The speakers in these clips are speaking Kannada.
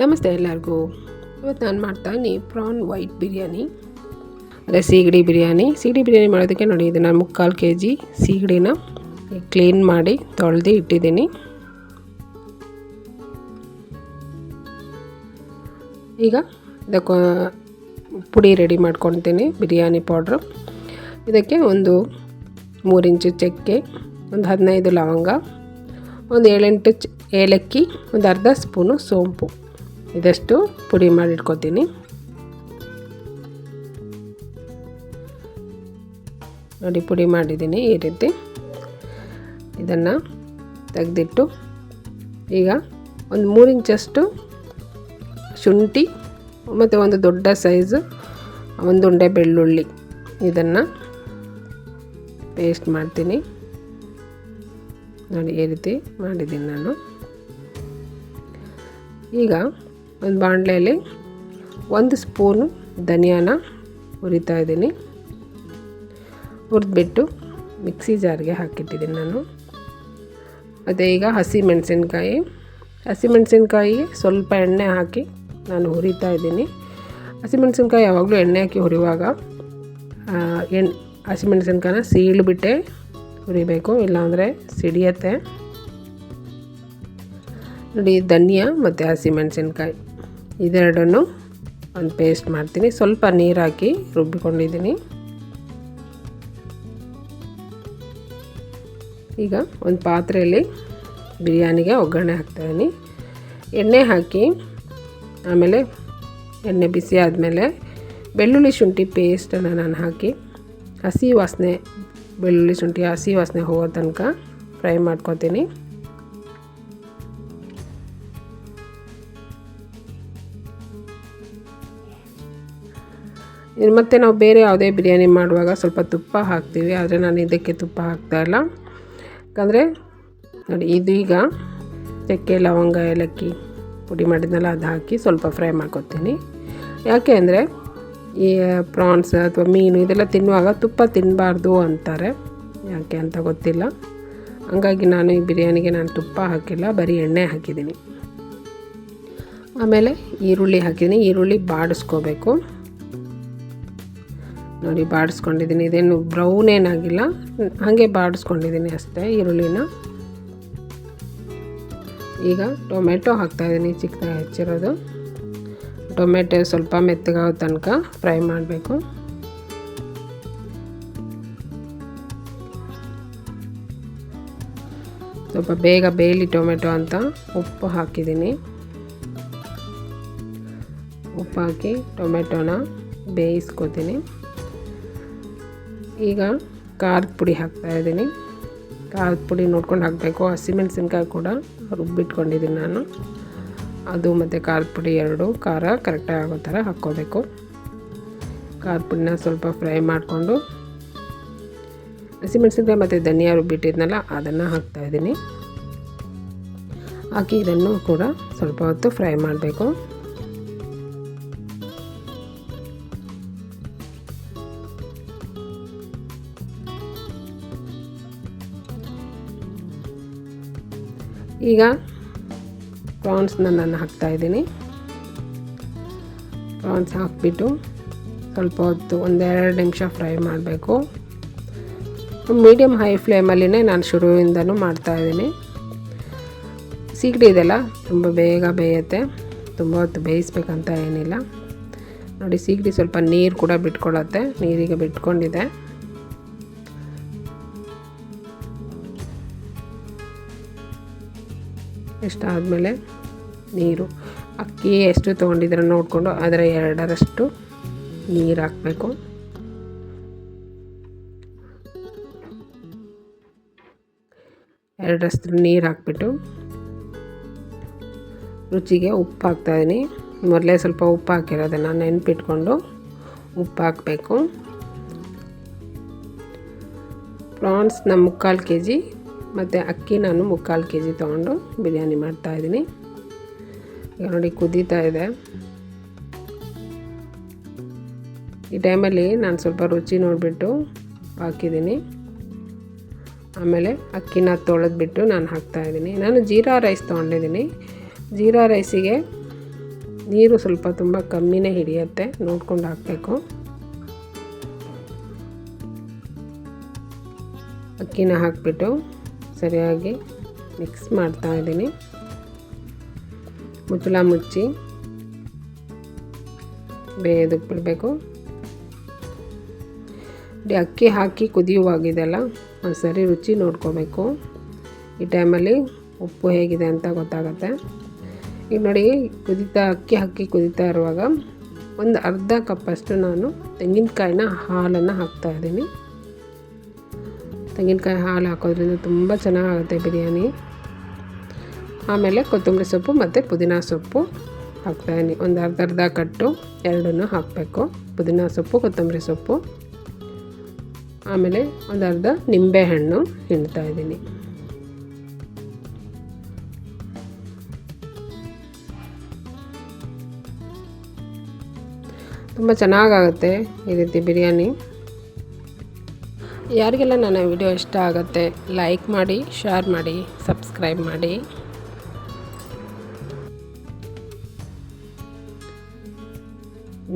ನಮಸ್ತೆ ಎಲ್ಲರಿಗೂ. ಇವತ್ತು ನಾನು ಮಾಡ್ತಾನೆ ಪ್ರಾನ್ ವೈಟ್ ಬಿರಿಯಾನಿ. ಅದೇ ಸೀಗಡಿ ಬಿರಿಯಾನಿ. ಸೀಗಡಿ ಬಿರಿಯಾನಿ ಮಾಡೋದಕ್ಕೆ ನೋಡಿ ಇದನ್ನು ಮುಕ್ಕಾಲು ಕೆ ಜಿ ಸೀಗಡಿನ ಕ್ಲೀನ್ ಮಾಡಿ ತೊಳೆದು ಇಟ್ಟಿದ್ದೀನಿ. ಈಗ ಇದಕ್ಕೆ ಪುಡಿ ರೆಡಿ ಮಾಡ್ಕೊತೀನಿ, ಬಿರಿಯಾನಿ ಪೌಡ್ರು ಇದಕ್ಕೆ ಒಂದು ಮೂರು ಇಂಚು ಚಕ್ಕೆ, ಒಂದು ಹದಿನೈದು ಲವಂಗ, ಒಂದು ಏಳೆಂಟು ಚ ಏಲಕ್ಕಿ, ಒಂದು ಅರ್ಧ ಸ್ಪೂನು ಸೋಂಪು. ಇದಷ್ಟು ಪುಡಿ ಮಾಡಿಟ್ಕೋತೀನಿ. ನೋಡಿ, ಪುಡಿ ಮಾಡಿದ್ದೀನಿ ಈ ರೀತಿ. ಇದನ್ನು ತೆಗೆದಿಟ್ಟು ಈಗ ಒಂದು ಮೂರು ಇಂಚಷ್ಟು ಶುಂಠಿ ಮತ್ತು ಒಂದು ದೊಡ್ಡ ಸೈಜು ಒಂದು ಉಂಡೆ ಬೆಳ್ಳುಳ್ಳಿ ಇದನ್ನು ಪೇಸ್ಟ್ ಮಾಡ್ತೀನಿ. ನೋಡಿ, ಈ ರೀತಿ ಮಾಡಿದ್ದೀನಿ ನಾನು. ಈಗ ಒಂದು ಬಾಣಲೆಯಲ್ಲಿ ಒಂದು ಸ್ಪೂನು ಧನಿಯಾನ ಹುರಿತಾ ಇದ್ದೀನಿ. ಹುರಿದ್ಬಿಟ್ಟು ಮಿಕ್ಸಿ ಜಾರ್ಗೆ ಹಾಕಿಟ್ಟಿದ್ದೀನಿ ನಾನು. ಮತ್ತು ಈಗ ಹಸಿ ಮೆಣಸಿನ್ಕಾಯಿ ಹಸಿ ಮೆಣಸಿನ್ಕಾಯಿಗೆ ಸ್ವಲ್ಪ ಎಣ್ಣೆ ಹಾಕಿ ನಾನು ಹುರಿತಾ ಇದ್ದೀನಿ. ಹಸಿಮೆಣಸಿನ್ಕಾಯಿ ಯಾವಾಗಲೂ ಎಣ್ಣೆ ಹಾಕಿ ಹುರಿಯುವಾಗ ಎಣ್ ಹಸಿಮೆಣಸಿನ್ಕಾಯನ್ನ ಸೀಳ್ಬಿಟ್ಟೆ ಹುರಿಬೇಕು, ಇಲ್ಲಾಂದರೆ ಸಿಡಿಯತ್ತೆ. ನೋಡಿ, ಧನಿಯಾ ಮತ್ತು ಹಸಿಮೆಣಸಿನ್ಕಾಯಿ. ಇದೆರಡನ್ನು ಒಂದು ಪೇಸ್ಟ್ ಮಾಡ್ತೀನಿ. ಸ್ವಲ್ಪ ನೀರು ಹಾಕಿ ರುಬ್ಬಿಕೊಂಡಿದ್ದೀನಿ. ಈಗ ಒಂದು ಪಾತ್ರೆಯಲ್ಲಿ ಬಿರಿಯಾನಿಗೆ ಒಗ್ಗರಣೆ ಹಾಕ್ತಾಯಿದ್ದೀನಿ ಎಣ್ಣೆ ಹಾಕಿ ಆಮೇಲೆ ಎಣ್ಣೆ ಬಿಸಿ ಆದಮೇಲೆ ಬೆಳ್ಳುಳ್ಳಿ ಶುಂಠಿ ಪೇಸ್ಟನ್ನು ನಾನು ಹಾಕಿ ಹಸಿ ವಾಸನೆ, ಬೆಳ್ಳುಳ್ಳಿ ಶುಂಠಿ ಹಸಿ ವಾಸನೆ ಹೋಗೋ ತನಕ ಫ್ರೈ ಮಾಡ್ಕೊತೀನಿ. ಮತ್ತು ನಾವು ಬೇರೆ ಯಾವುದೇ ಬಿರಿಯಾನಿ ಮಾಡುವಾಗ ಸ್ವಲ್ಪ ತುಪ್ಪ ಹಾಕ್ತೀವಿ, ಆದರೆ ನಾನು ಇದಕ್ಕೆ ತುಪ್ಪ ಹಾಕ್ತಾಯಿಲ್ಲ ಯಾಕಂದರೆ ನೋಡಿ, ಇದು ಈಗ ಚಕ್ಕೆ, ಲವಂಗ, ಏಲಕ್ಕಿ ಪುಡಿ ಮಾಡಿದ್ನಲ್ಲ, ಅದು ಹಾಕಿ ಸ್ವಲ್ಪ ಫ್ರೈ ಮಾಡ್ಕೊತೀನಿ. ಯಾಕೆ ಅಂದರೆ ಈ ಪ್ರಾನ್ಸ್ ಅಥವಾ ಮೀನು ಇದೆಲ್ಲ ತಿನ್ನುವಾಗ ತುಪ್ಪ ತಿನ್ನಬಾರ್ದು ಅಂತಾರೆ. ಯಾಕೆ ಅಂತ ಗೊತ್ತಿಲ್ಲ. ಹಂಗಾಗಿ ನಾನು ಈ ಬಿರಿಯಾನಿಗೆ ನಾನು ತುಪ್ಪ ಹಾಕಿಲ್ಲ, ಬರೀ ಎಣ್ಣೆ ಹಾಕಿದ್ದೀನಿ. ಆಮೇಲೆ ಈರುಳ್ಳಿ ಹಾಕಿದ್ದೀನಿ, ಈರುಳ್ಳಿ ಬಾಡಿಸ್ಕೋಬೇಕು. ನೋಡಿ ಬಾಡಿಸ್ಕೊಂಡಿದ್ದೀನಿ. ಇದೇನು ಬ್ರೌನ್ ಏನಾಗಿಲ್ಲ. ಹಾಗೆ ಬಾಡಿಸ್ಕೊಂಡಿದ್ದೀನಿ ಅಷ್ಟೇ ಈರುಳ್ಳಿನ. ಈಗ ಟೊಮೆಟೊ ಹಾಕ್ತಾಯಿದ್ದೀನಿ ಚಿಕ್ಕದಾಗಿ ಹೆಚ್ಚಿರೋದು. ಟೊಮೆಟೊ ಸ್ವಲ್ಪ ಮೆತ್ತಗಾಗೋ ತನಕ ಫ್ರೈ ಮಾಡಬೇಕು. ಸ್ವಲ್ಪ ಬೇಗ ಬೇಯಲಿ ಟೊಮೆಟೊ ಅಂತ ಉಪ್ಪು ಹಾಕಿದ್ದೀನಿ. ಉಪ್ಪು ಹಾಕಿ ಟೊಮೆಟೊನ ಬೇಯಿಸ್ಕೊತೀನಿ. ಈಗ ಖಾರದ ಪುಡಿ ಹಾಕ್ತಾಯಿದ್ದೀನಿ ಖಾರದ ಪುಡಿ ನೋಡ್ಕೊಂಡು ಹಾಕಬೇಕು. ಹಸಿಮೆಣಸಿನ್ಕಾಯಿ ಕೂಡ ರುಬ್ಬಿಟ್ಕೊಂಡಿದ್ದೀನಿ ನಾನು. ಅದು ಮತ್ತು ಖಾರದ ಪುಡಿ ಎರಡು, ಖಾರ ಕರೆಕ್ಟಾಗಿ ಆಗೋ ಥರ ಹಾಕ್ಕೋಬೇಕು. ಖಾರದ ಪುಡಿನ ಸ್ವಲ್ಪ ಫ್ರೈ ಮಾಡಿಕೊಂಡು ಹಸಿಮೆಣಸಿನ್ಕಾಯಿ ಮತ್ತು ಧನಿಯಾ ರುಬ್ಬಿಟ್ಟಿದ್ನಲ್ಲ, ಅದನ್ನು ಹಾಕ್ತಾಯಿದ್ದೀನಿ ಹಾಕಿ ಇದನ್ನು ಕೂಡ ಸ್ವಲ್ಪ ಹೊತ್ತು ಫ್ರೈ ಮಾಡಬೇಕು. ಈಗ ಪ್ರಾನ್ಸ್ನ ನಾನು ಹಾಕ್ತಾಯಿದ್ದೀನಿ ಪ್ರಾನ್ಸ್ ಹಾಕಿಬಿಟ್ಟು ಸ್ವಲ್ಪ ಹೊತ್ತು ಒಂದೆರಡು ನಿಮಿಷ ಫ್ರೈ ಮಾಡಬೇಕು. ಮೀಡಿಯಮ್ ಹೈ ಫ್ಲೇಮಲ್ಲಿನೇ ನಾನು ಶುರುವಿಂದನೂ ಮಾಡ್ತಾಯಿದ್ದೀನಿ ಸೀಗಡಿ ಇದೆಲ್ಲ ತುಂಬ ಬೇಗ ಬೇಯುತ್ತೆ. ತುಂಬ ಹೊತ್ತು ಬೇಯಿಸ್ಬೇಕಂತ ಏನಿಲ್ಲ. ನೋಡಿ ಸೀಗಡಿ ಸ್ವಲ್ಪ ನೀರು ಕೂಡ ಬಿಟ್ಕೊಳತ್ತೆ ನೀರಿಗೆ ಬಿಟ್ಕೊಂಡಿದೆ. ಇಷ್ಟಾದಮೇಲೆ ನೀರು. ಅಕ್ಕಿ ಎಷ್ಟು ತೊಗೊಂಡಿದ್ರೆ ನೋಡಿಕೊಂಡು ಅದರ ಎರಡರಷ್ಟು ನೀರು ಹಾಕಬೇಕು. ಎರಡರಷ್ಟು ನೀರು ಹಾಕ್ಬಿಟ್ಟು ರುಚಿಗೆ ಉಪ್ಪು ಹಾಕ್ತಾಯಿದ್ದೀನಿ ಮೊದಲೇ ಸ್ವಲ್ಪ ಉಪ್ಪು ಹಾಕಿರೋದನ್ನು ನೆನ್ಪಿಟ್ಕೊಂಡು ಉಪ್ಪು ಹಾಕಬೇಕು. ಪ್ರಾನ್ಸ್ನ ಮುಕ್ಕಾಲು ಕೆ ಜಿ ಮತ್ತು ಅಕ್ಕಿ ನಾನು ಮುಕ್ಕಾಲು ಕೆ ಜಿ ತೊಗೊಂಡು ಬಿರಿಯಾನಿ ಮಾಡ್ತಾಯಿದ್ದೀನಿ ಈಗ ನೋಡಿ ಕುದೀತಾ ಇದೆ. ಈ ಟೈಮಲ್ಲಿ ನಾನು ಸ್ವಲ್ಪ ರುಚಿ ನೋಡಿಬಿಟ್ಟು ಹಾಕಿದ್ದೀನಿ. ಆಮೇಲೆ ಅಕ್ಕಿನ ತೊಳೆದ್ಬಿಟ್ಟು ನಾನು ಹಾಕ್ತಾಯಿದ್ದೀನಿ ನಾನು ಜೀರಾ ರೈಸ್ ತೊಗೊಂಡಿದ್ದೀನಿ. ಜೀರಾ ರೈಸಿಗೆ ನೀರು ಸ್ವಲ್ಪ ತುಂಬ ಕಮ್ಮಿನೇ ಹಿಡಿಯುತ್ತೆ. ನೋಡ್ಕೊಂಡು ಹಾಕಬೇಕು. ಅಕ್ಕಿನ ಹಾಕಿಬಿಟ್ಟು ಸರಿಯಾಗಿ ಮಿಕ್ಸ್ ಮಾಡ್ತಾ ಇದ್ದೀನಿ. ಮುಚ್ಚಳ ಮುಚ್ಚಿ ಬೇಯೋದಕ್ಕೆ ಬಿಡಬೇಕು. ಅಕ್ಕಿ ಹಾಕಿ ಕುದಿಯುವಾಗಿದೆಲ್ಲ ಒಂದು ಸರಿ ರುಚಿ ನೋಡ್ಕೋಬೇಕು. ಈ ಟೈಮಲ್ಲಿ ಉಪ್ಪು ಹೇಗಿದೆ ಅಂತ ಗೊತ್ತಾಗುತ್ತೆ. ಈಗ ನೋಡಿ, ಕುದಿತಾ, ಅಕ್ಕಿ ಹಾಕಿ ಕುದೀತಾ ಇರುವಾಗ ಒಂದು ಅರ್ಧ ಕಪ್ಪಷ್ಟು ನಾನು ತೆಂಗಿನಕಾಯಿನ ಹಾಲನ್ನು ಹಾಕ್ತಾಯಿದ್ದೀನಿ ತೆಂಗಿನಕಾಯಿ ಹಾಲು ಹಾಕೋದ್ರಿಂದ ತುಂಬ ಚೆನ್ನಾಗಾಗುತ್ತೆ ಬಿರಿಯಾನಿ. ಆಮೇಲೆ ಕೊತ್ತಂಬರಿ ಸೊಪ್ಪು ಮತ್ತು ಪುದೀನ ಸೊಪ್ಪು ಹಾಕ್ತಾಯಿದ್ದೀನಿ. ಒಂದು ಅರ್ಧ ಅರ್ಧ ಕಟ್ಟು ಎರಡನ್ನೂ ಹಾಕಬೇಕು. ಪುದೀನ ಸೊಪ್ಪು, ಕೊತ್ತಂಬರಿ ಸೊಪ್ಪು. ಆಮೇಲೆ ಒಂದು ಅರ್ಧ ನಿಂಬೆಹಣ್ಣು ಇದ್ದೀನಿ ತುಂಬ ಚೆನ್ನಾಗಾಗುತ್ತೆ ಈ ರೀತಿ ಬಿರಿಯಾನಿ. ಯಾರಿಗೆಲ್ಲ ನನ್ನ ವಿಡಿಯೋ ಇಷ್ಟ ಆಗುತ್ತೆ ಲೈಕ್ ಮಾಡಿ ಶೇರ್ ಮಾಡಿ ಸಬ್ಸ್ಕ್ರೈಬ್ ಮಾಡಿ.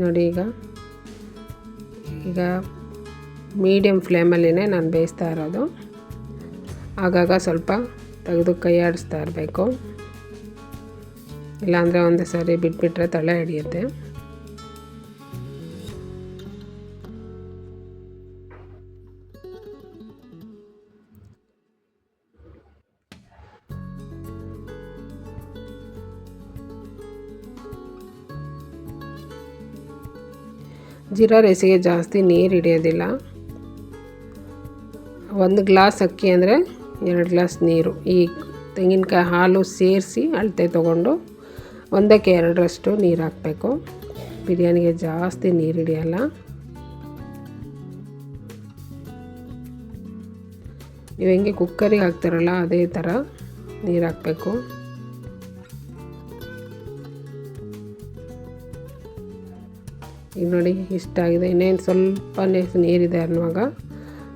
ನೋಡಿ ಈಗ. ಈಗ ಮೀಡಿಯಮ್ ಫ್ಲೇಮಲ್ಲಿನೇ ನಾನು ಬೇಯಿಸ್ತಾ ಇರೋದು. ಆಗಾಗ ಸ್ವಲ್ಪ ತೆಗೆದು ಕೈಯಾಡಿಸ್ತಾ ಇರಬೇಕು. ಇಲ್ಲಾಂದರೆ ಒಂದು ಸಾರಿ ಬಿಟ್ಬಿಟ್ರೆ ತಳೆ ಹಿಡಿಯುತ್ತೆ. ಜೀರಾ ರೈಸಿಗೆ ಜಾಸ್ತಿ ನೀರು ಹಿಡಿಯೋದಿಲ್ಲ. ಒಂದು ಗ್ಲಾಸ್ ಅಕ್ಕಿ ಅಂದರೆ ಎರಡು ಗ್ಲಾಸ್ ನೀರು. ಈ ತೆಂಗಿನಕಾಯಿ ಹಾಲು ಸೇರಿಸಿ ಅಳತೆ ತೊಗೊಂಡು ಒಂದಕ್ಕೆ ಎರಡರಷ್ಟು ನೀರು ಹಾಕಬೇಕು. ಬಿರಿಯಾನಿಗೆ ಜಾಸ್ತಿ ನೀರು ಹಿಡಿಯಲ್ಲ. ನೀವು ಹೆಂಗೆ ಕುಕ್ಕರಿಗೆ ಹಾಕ್ತಾರಲ್ಲ ಅದೇ ಥರ ನೀರು ಹಾಕಬೇಕು. ಈಗ ನೋಡಿ ಇಷ್ಟ ಆಗಿದೆ. ಇನ್ನೇನು ಸ್ವಲ್ಪನೇ ನೀರಿದೆ ಅನ್ನುವಾಗ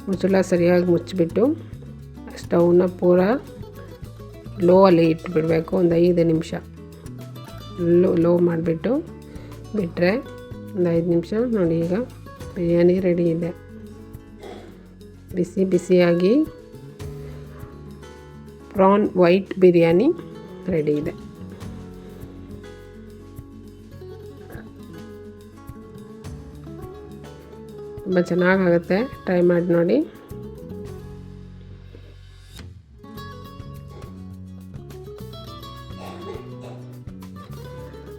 ಮುಚ್ಚಳ ಸರಿಯಾಗಿ ಮುಚ್ಚಿಬಿಟ್ಟು ಸ್ಟವ್ನ ಪೂರ ಲೋ ಅಲ್ಲಿ ಇಟ್ಬಿಡಬೇಕು. ಒಂದು ಐದು ನಿಮಿಷ ಲೋ ಲೋ ಮಾಡಿಬಿಟ್ಟು ಬಿಟ್ಟರೆ ಒಂದು ಐದು ನಿಮಿಷ ನೋಡಿ ಈಗ ಬಿರಿಯಾನಿ ರೆಡಿ ಇದೆ. ಬಿಸಿ ಬಿಸಿಯಾಗಿ ಪ್ರಾನ್ ವೈಟ್ ಬಿರಿಯಾನಿ ರೆಡಿ ಇದೆ. ತುಂಬ ಚೆನ್ನಾಗಾಗುತ್ತೆ. ಟ್ರೈ ಮಾಡಿ ನೋಡಿ.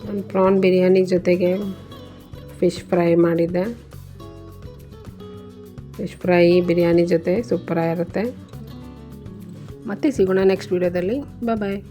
ನಾನು ಪ್ರಾನ್ ಬಿರಿಯಾನಿ ಜೊತೆಗೆ ಫಿಶ್ ಫ್ರೈ ಮಾಡಿದ್ದೆ. ಫಿಶ್ ಫ್ರೈ ಬಿರಿಯಾನಿ ಜೊತೆ ಸೂಪರಾಗಿರುತ್ತೆ ಮತ್ತೆ ಸಿಗೋಣ ನೆಕ್ಸ್ಟ್ ವೀಡಿಯೋದಲ್ಲಿ ಬಾಯ್